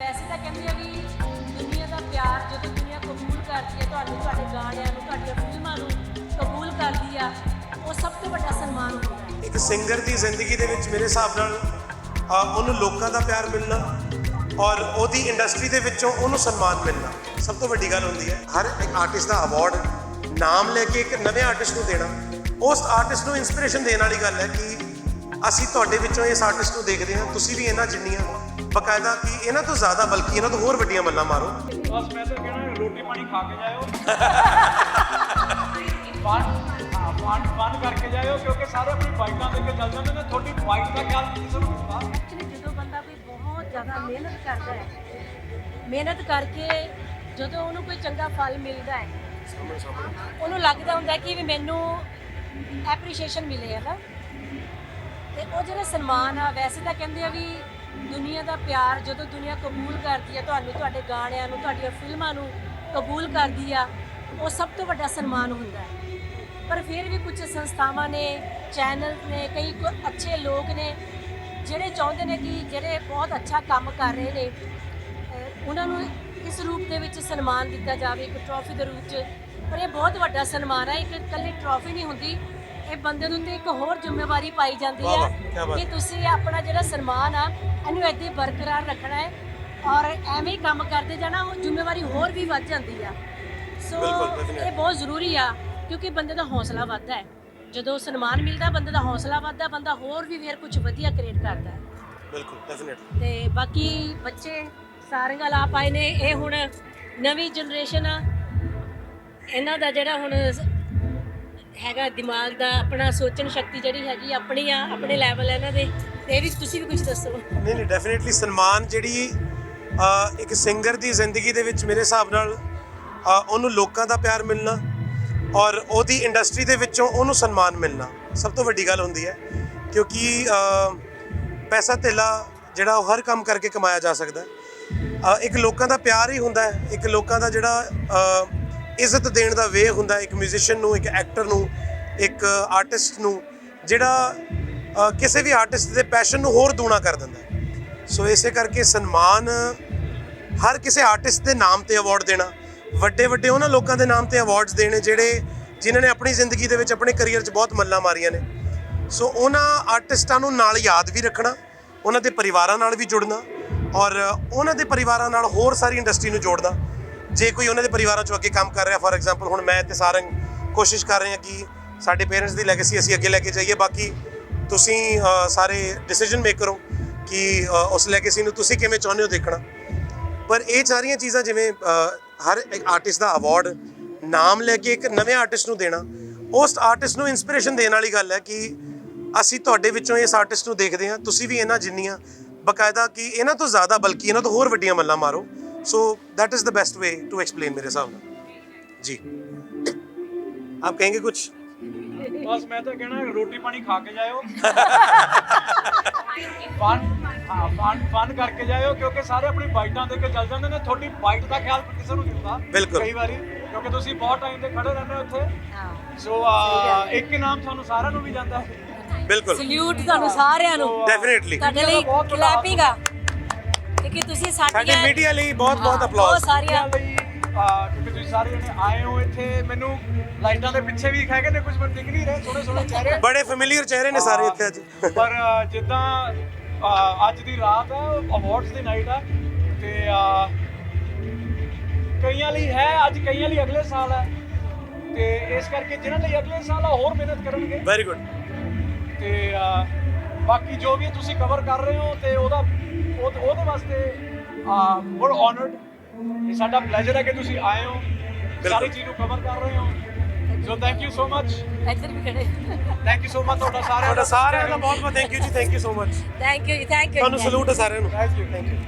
ਵੈਸੇ ਤਾਂ ਕਹਿੰਦੇ ਆ ਵੀ ਦੁਨੀਆ ਦਾ ਪਿਆਰ ਜਦੋਂ ਦੁਨੀਆ ਕਬੂਲ ਕਰਦੀ ਹੈ ਤੁਹਾਨੂੰ ਤੁਹਾਡੇ ਗਾਣਿਆਂ ਨੂੰ ਤੁਹਾਡੀਆਂ ਫਿਲਮਾਂ ਨੂੰ ਕਬੂਲ ਕਰਦੀ ਆ ਉਹ ਸਭ ਤੋਂ ਵੱਡਾ ਸਨਮਾਨ ਹੁੰਦਾ ਹੈ। ਇੱਕ ਸਿੰਗਰ ਦੀ ਜ਼ਿੰਦਗੀ ਦੇ ਵਿੱਚ ਮੇਰੇ ਹਿਸਾਬ ਨਾਲ ਅ, ਉਹਨੂੰ ਲੋਕਾਂ ਦਾ ਪਿਆਰ ਮਿਲਣਾ ਔਰ ਉਹਦੀ ਇੰਡਸਟਰੀ ਦੇ ਵਿੱਚੋਂ ਉਹਨੂੰ ਸਨਮਾਨ ਮਿਲਣਾ ਸਭ ਤੋਂ ਵੱਡੀ ਗੱਲ ਹੁੰਦੀ ਹੈ। ਹਰ ਇੱਕ ਆਰਟਿਸਟ ਦਾ ਅਵਾਰਡ ਨਾਮ ਲੈ ਕੇ ਇੱਕ ਨਵੇਂ ਆਰਟਿਸਟ ਨੂੰ ਦੇਣਾ ਉਸ ਆਰਟਿਸਟ ਨੂੰ ਇਨਸਪੀਰੇਸ਼ਨ ਦੇਣ ਵਾਲੀ ਗੱਲ ਹੈ ਕਿ ਅਸੀਂ ਤੁਹਾਡੇ ਵਿੱਚੋਂ ਇਸ ਆਰਟਿਸਟ ਨੂੰ ਦੇਖਦੇ ਹਾਂ। ਤੁਸੀਂ ਵੀ ਇਹਨਾਂ ਜਿੰਨੀਆਂ ਬਕਾਇਦਾ ਕਿ ਇਹਨਾਂ ਤੋਂ ਜ਼ਿਆਦਾ ਬਲਕਿ ਇਹਨਾਂ ਤੋਂ ਹੋਰ ਵੱਡੀਆਂ ਮੱਲਾਂ ਮਾਰੋ। ਬਸ ਮੈਂ ਤਾਂ ਕਹਿਣਾ ਰੋਟੀ ਪਾਣੀ ਖਾ ਕੇ ਜਾਇਓ। ਫਨ ਹਾਂ ਫਨ ਕਰਕੇ ਜਾਇਓ ਕਿਉਂਕਿ ਸਾਰੇ ਆਪਣੀ ਬਾਈਕਾਂ ਦੇ ਕੇ ਚੱਲ ਜਾਂਦੇ ਨੇ। ਤੁਹਾਡੀ ਬਾਈਕ ਦਾ ਖਿਆਲ ਕਿਸੇ ਨੂੰ ਨਹੀਂ ਹੁੰਦਾ ਐਕਚੁਅਲੀ ਜਦੋਂ ਬੰਦਾ ਕੋਈ ਬਹੁਤ ਜ਼ਿਆਦਾ ਮਿਹਨਤ ਕਰਦਾ ਹੈ ਮਿਹਨਤ ਕਰਕੇ ਜਦੋਂ ਉਹਨੂੰ ਕੋਈ ਚੰਗਾ ਫਲ ਮਿਲਦਾ ਹੈ ਉਹਨੂੰ ਲੱਗਦਾ ਹੁੰਦਾ ਕਿ ਵੀ ਮੈਨੂੰ ਐਪਰੀਸ਼ੀਏਸ਼ਨ ਮਿਲੇ ਹੈ ਨਾ। ਤੇ ਉਹ ਜਿਹੜਾ ਸਨਮਾਨ ਆ, ਵੈਸੇ ਤਾਂ ਕਹਿੰਦੇ ਆ ਵੀ ਦੁਨੀਆ ਦਾ ਪਿਆਰ ਜਦੋਂ ਦੁਨੀਆ ਕਬੂਲ ਕਰਦੀ ਆ, ਤੁਹਾਨੂੰ, ਤੁਹਾਡੇ ਗਾਣਿਆਂ ਨੂੰ, ਤੁਹਾਡੀਆਂ ਫਿਲਮਾਂ ਨੂੰ ਕਬੂਲ ਕਰਦੀ ਆ, ਉਹ ਸਭ ਤੋਂ ਵੱਡਾ ਸਨਮਾਨ ਹੁੰਦਾ ਹੈ। ਪਰ ਫਿਰ ਵੀ ਕੁਝ ਸੰਸਥਾਵਾਂ ਨੇ, ਚੈਨਲ ਨੇ, ਕਈ ਅੱਛੇ ਲੋਕ ਨੇ, ਜਿਹੜੇ ਚਾਹੁੰਦੇ ਨੇ ਕਿ ਜਿਹੜੇ ਬਹੁਤ ਅੱਛਾ ਕੰਮ ਕਰ ਰਹੇ ਨੇ ਉਹਨਾਂ ਨੂੰ ਇਸ ਰੂਪ ਦੇ ਵਿੱਚ ਸਨਮਾਨ ਦਿੱਤਾ ਜਾਵੇ, ਇੱਕ ਟਰੋਫੀ ਦੇ ਰੂਪ 'ਚ। ਪਰ ਇਹ ਬਹੁਤ ਵੱਡਾ ਸਨਮਾਨ ਹੈ ਇੱਕ ਇਕੱਲੀ ਟਰੋਫੀ ਨਹੀਂ ਹੁੰਦੀ ਇਹ ਬੰਦੇ ਦੇ ਉੱਤੇ ਇੱਕ ਹੋਰ ਜ਼ਿੰਮੇਵਾਰੀ ਪਾਈ ਜਾਂਦੀ ਵਾਹ ਹੈ ਬਾਤ। ਕਿ ਤੁਸੀਂ ਆਪਣਾ ਜਿਹੜਾ ਸਨਮਾਨ ਆ ਇਹਨੂੰ ਏਦਾਂ ਹੀ ਬਰਕਰਾਰ ਰੱਖਣਾ ਹੈ ਔਰ ਐਵੇਂ ਹੀ ਕੰਮ ਕਰਦੇ ਜਾਣਾ ਉਹ ਜ਼ਿੰਮੇਵਾਰੀ ਹੋਰ ਵੀ ਵੱਧ ਜਾਂਦੀ ਆ। ਸੋ ਬਿਲਕੁਲ, definitely। ਇਹ ਬਹੁਤ ਜ਼ਰੂਰੀ ਆ ਕਿਉਂਕਿ ਬੰਦੇ ਦਾ ਹੌਸਲਾ ਵੱਧਦਾ ਹੈ। ਜਦੋਂ ਸਨਮਾਨ ਮਿਲਦਾ ਬੰਦੇ ਦਾ ਹੌਸਲਾ ਵੱਧਦਾ ਬੰਦਾ ਹੋਰ ਵੀ ਫੇਰ ਕੁਝ ਵਧੀਆ ਕ੍ਰੀਏਟ ਕਰਦਾ ਹੈ। ਬਿਲਕੁਲ ਡੈਫੀਨਿਟਲੀ ਤੇ ਬਾਕੀ ਬੱਚੇ ਸਾਰੀਆਂ ਲਾ ਪਾਏ ਨੇ ਇਹ ਹੁਣ ਨਵੀਂ ਜਨਰੇਸ਼ਨ ਆ। ਇਹਨਾਂ ਦਾ ਜਿਹੜਾ ਹੁਣ ਸ- ਹੈਗਾ ਦਿਮਾਗ ਦਾ ਆਪਣਾ ਸੋਚਣ ਸ਼ਕਤੀ ਜਿਹੜੀ ਹੈਗੀ ਆਪਣੀ ਆ ਆਪਣੇ ਲੈਵਲ ਇਹਨਾਂ ਦੇ। ਤੇ ਵੀ ਤੁਸੀਂ ਵੀ ਕੁਝ ਦੱਸੋ। ਨਹੀਂ ਨਹੀਂ ਡੈਫੀਨਿਟਲੀ ਸਨਮਾਨ ਜਿਹੜੀ ਅ, ਇੱਕ ਸਿੰਗਰ ਦੀ ਜ਼ਿੰਦਗੀ ਦੇ ਵਿੱਚ ਮੇਰੇ ਹਿਸਾਬ ਨਾਲ ਅ, ਉਹਨੂੰ ਲੋਕਾਂ ਦਾ ਪਿਆਰ ਮਿਲਣਾ ਔਰ ਉਹਦੀ ਇੰਡਸਟਰੀ ਦੇ ਵਿੱਚੋਂ ਉਹਨੂੰ ਸਨਮਾਨ ਮਿਲਣਾ ਸਭ ਤੋਂ ਵੱਡੀ ਗੱਲ ਹੁੰਦੀ ਹੈ ਕਿਉਂਕਿ ਅ, ਪੈਸਾ ਧੇਲਾ ਜਿਹੜਾ ਉਹ ਹਰ ਕੰਮ ਕਰਕੇ ਕਮਾਇਆ ਜਾ ਸਕਦਾ ਹੈ। ਅ, ਇੱਕ ਲੋਕਾਂ ਦਾ ਪਿਆਰ ਹੀ ਹੁੰਦਾ ਹੈ ਇੱਕ ਲੋਕਾਂ ਦਾ ਜਿਹੜਾ ਅ, ਇੱਜ਼ਤ ਦੇਣ ਦਾ ਵੇ ਹੁੰਦਾ ਇੱਕ ਮਿਊਜ਼ੀਸ਼ੀਅਨ ਨੂੰ, ਇੱਕ ਐਕਟਰ ਨੂੰ, ਇੱਕ ਆਰਟਿਸਟ ਨੂੰ, ਜਿਹੜਾ ਕਿਸੇ ਵੀ ਆਰਟਿਸਟ ਦੇ ਪੈਸ਼ਨ ਨੂੰ ਹੋਰ ਦੂਣਾ ਕਰ ਦਿੰਦਾ ਸੋ ਇਸੇ ਕਰਕੇ ਸਨਮਾਨ ਹਰ ਕਿਸੇ ਆਰਟਿਸਟ ਦੇ ਨਾਮ ਤੇ ਅਵਾਰਡ ਦੇਣਾ, ਵੱਡੇ ਵੱਡੇ ਉਹਨਾਂ ਲੋਕਾਂ ਦੇ ਨਾਮ ਤੇ ਅਵਾਰਡਸ ਦੇਣੇ ਜਿਹੜੇ ਜਿਨ੍ਹਾਂ ਨੇ ਆਪਣੀ ਜ਼ਿੰਦਗੀ ਦੇ ਵਿੱਚ ਆਪਣੇ ਕੈਰੀਅਰ 'ਚ ਬਹੁਤ ਮੱਲਾਂ ਮਾਰੀਆਂ ਨੇ। ਸੋ ਉਹਨਾਂ ਆਰਟਿਸਟਾਂ ਨੂੰ ਨਾਲ ਯਾਦ ਵੀ ਰੱਖਣਾ, ਉਹਨਾਂ ਦੇ ਪਰਿਵਾਰਾਂ ਨਾਲ ਵੀ ਜੁੜਨਾ ਔਰ ਉਹਨਾਂ ਦੇ ਪਰਿਵਾਰਾਂ ਨਾਲ ਹੋਰ ਸਾਰੀ ਇੰਡਸਟਰੀ ਨੂੰ ਜੋੜਨਾ। ਜੇ ਕੋਈ ਉਹਨਾਂ ਦੇ ਪਰਿਵਾਰਾਂ ਚੋਂ ਅੱਗੇ ਕੰਮ ਕਰ ਰਿਹਾ ਫੋਰ ਐਗਜ਼ਾਮਪਲ ਹੁਣ ਮੈਂ ਤੇ ਸਾਰੰਗ ਕੋਸ਼ਿਸ਼ ਕਰ ਰਹੇ ਹਾਂ ਕਿ ਸਾਡੇ ਪੇਰੈਂਟਸ ਦੀ ਲੈਗੇਸੀ ਅਸੀਂ ਅੱਗੇ ਲੈ ਕੇ ਜਾਈਏ। ਬਾਕੀ ਤੁਸੀਂ ਸਾਰੇ ਡਿਸੀਜਨ ਮੇਕਰ ਹੋ ਕਿ ਅ, ਉਸ ਲੈਗੇਸੀ ਨੂੰ ਤੁਸੀਂ ਕਿਵੇਂ ਚਾਹੁੰਦੇ ਹੋ ਦੇਖਣਾ। ਪਰ ਇਹ ਸਾਰੀਆਂ ਚੀਜ਼ਾਂ ਜਿਵੇਂ ਹਰ ਆਰਟਿਸਟ ਦਾ ਅਵਾਰਡ ਨਾਮ ਲੈ ਕੇ ਇੱਕ ਨਵੇਂ ਆਰਟਿਸਟ ਨੂੰ ਦੇਣਾ ਉਸ ਆਰਟਿਸਟ ਨੂੰ ਇਨਸਪੀਰੇਸ਼ਨ ਦੇਣ ਵਾਲੀ ਗੱਲ ਹੈ ਕਿ ਅਸੀਂ ਤੁਹਾਡੇ ਵਿੱਚੋਂ ਇਸ ਆਰਟਿਸਟ ਨੂੰ ਦੇਖਦੇ ਹਾਂ। ਤੁਸੀਂ ਵੀ ਇਹਨਾਂ ਜਿੰਨੀਆਂ ਬਕਾਇਦਾ ਕਿ ਇਹਨਾਂ ਤੋਂ ਜ਼ਿਆਦਾ ਬਲਕਿ ਇਹਨਾਂ ਤੋਂ ਹੋਰ ਵੱਡੀਆਂ ਮੱਲਾਂ ਮਾਰੋ। ਸੋ that is the best way to explain ਮੇਰੇ ਹਿਸਾਬ ਨਾਲ ਜੀ ਆਪ ਕहेंगे ਕੁਝ ਬਸ ਮੈਂ ਤਾਂ ਕਹਿਣਾ ਰੋਟੀ ਪਾਣੀ ਖਾ ਕੇ ਜਾਇਓ ਫਨ ਹਾਂ ਫਨ ਫਨ ਕਰਕੇ ਜਾਇਓ ਕਿਉਂਕਿ ਸਾਰੇ ਆਪਣੀ ਬਾਈਕਾਂ ਦੇ ਕੇ ਚੱਲ ਜਾਂਦੇ ਨੇ ਤੁਹਾਡੀ ਬਾਈਕ ਦਾ ਖਿਆਲ ਕਿਸੇ ਨੂੰ ਨਹੀਂ ਹੁੰਦਾ ਬਿਲਕੁਲ। ਕਈ ਵਾਰੀ ਕਿਉਂਕਿ ਤੁਸੀਂ ਬਹੁਤ ਟਾਈਮ ਤੇ ਖੜੇ ਰਹਿੰਦੇ ਹੋ ਉੱਥੇ ਹਾਂ ਸੋ ਇੱਕ ਇਨਾਮ ਤੁਹਾਨੂੰ ਸਾਰਿਆਂ ਨੂੰ ਵੀ ਜਾਂਦਾ ਹੈ ਬਿਲਕੁਲ ਸਲੂਟ ਤੁਹਾਨੂੰ ਸਾਰਿਆਂ ਨੂੰ ਡੈਫੀਨਿਟਲੀ ਤੁਹਾਡੇ ਲਈ ਕਲੈਪਿੰਗ ਆ ਕਿਉਂਕਿ ਤੁਸੀਂ ਸਾਡੇ ਸਾਡੀਆਂ ਮੀਡੀਆ ਲਈ ਬਹੁਤ ਬਹੁਤ ਹਾਂ, ਬਹੁਤ ਸਾਰੀਆਂ ਲਈ ਅਹ, ਕਿਉਂਕਿ ਤੁਸੀਂ ਸਾਰੇ ਜਣੇ ਆਏ ਹੋ ਇੱਥੇ ਮੈਨੂੰ ਲਾਈਟਾਂ ਦੇ ਪਿੱਛੇ ਵੀ ਹੈਗੇ ਨੇ ਕੁਝ ਮੈਨੂੰ ਦਿਖ ਨਹੀਂ ਰਹੇ ਸੋਹਣੇ ਸੋਹਣੇ ਚਿਹਰੇ। ਬੜੇ ਫੈਮਿਲੀਅਰ ਚਿਹਰੇ ਨੇ ਸਾਰੇ ਇੱਥੇ ਅੱਜ। ਪਰ ਅਹ, ਜਿੱਦਾਂ ਅਹ, ਅੱਜ ਦੀ ਰਾਤ ਹੈ ਅਵਾਰਡਸ ਦੀ ਨਾਈਟ ਹੈ ਤੇ ਅਹ, ਕਈਆਂ ਲਈ ਹੈ ਅੱਜ ਕਈਆਂ ਲਈ ਅਗਲੇ ਸਾਲ ਹੈ। ਤੇ ਇਸ ਕਰਕੇ ਜਿਨ੍ਹਾਂ ਲਈ ਅਗਲੇ ਸਾਲ ਆ ਹੋਰ ਮਿਹਨਤ ਕਰਨਗੇ। ਵੈਰੀ ਗੁੱਡ ਤੇ ਅਹ, ਬਾਕੀ ਜੋ ਵੀ ਤੁਸੀਂ ਕਵਰ ਕਰ ਰਹੇ ਹੋ ਤੇ ਉਹਦਾ ਉਹ- ਉਹਦੇ ਵਾਸਤੇ ਬੜ ਆਨਰਡ ਇਹ ਸਾਡਾ ਪਲੇਜ਼ਰ ਹੈ ਕਿ ਤੁਸੀਂ ਆਏ ਹੋ। ਸਾਰੀ ਚੀਜ਼ ਨੂੰ ਕਵਰ ਕਰ ਰਹੇ ਹੋ। So thank you so much ਇੱਧਰ ਵੀ ਖੜੇ। ਥੈਂਕ ਯੂ ਸੋ ਮਚ ਤੁਹਾਡਾ ਸਾਰਿਆਂ ਤੁਹਾਡਾ ਸਾਰਿਆਂ ਦਾ ਬਹੁਤ ਬਹੁਤ ਥੈਂਕ ਯੂ ਜੀ thank you so much thank you thank you ਤੁਹਾਨੂੰ ਸਲੂਟ ਹੈ ਸਾਰਿਆਂ ਨੂੰ। Thank you thank you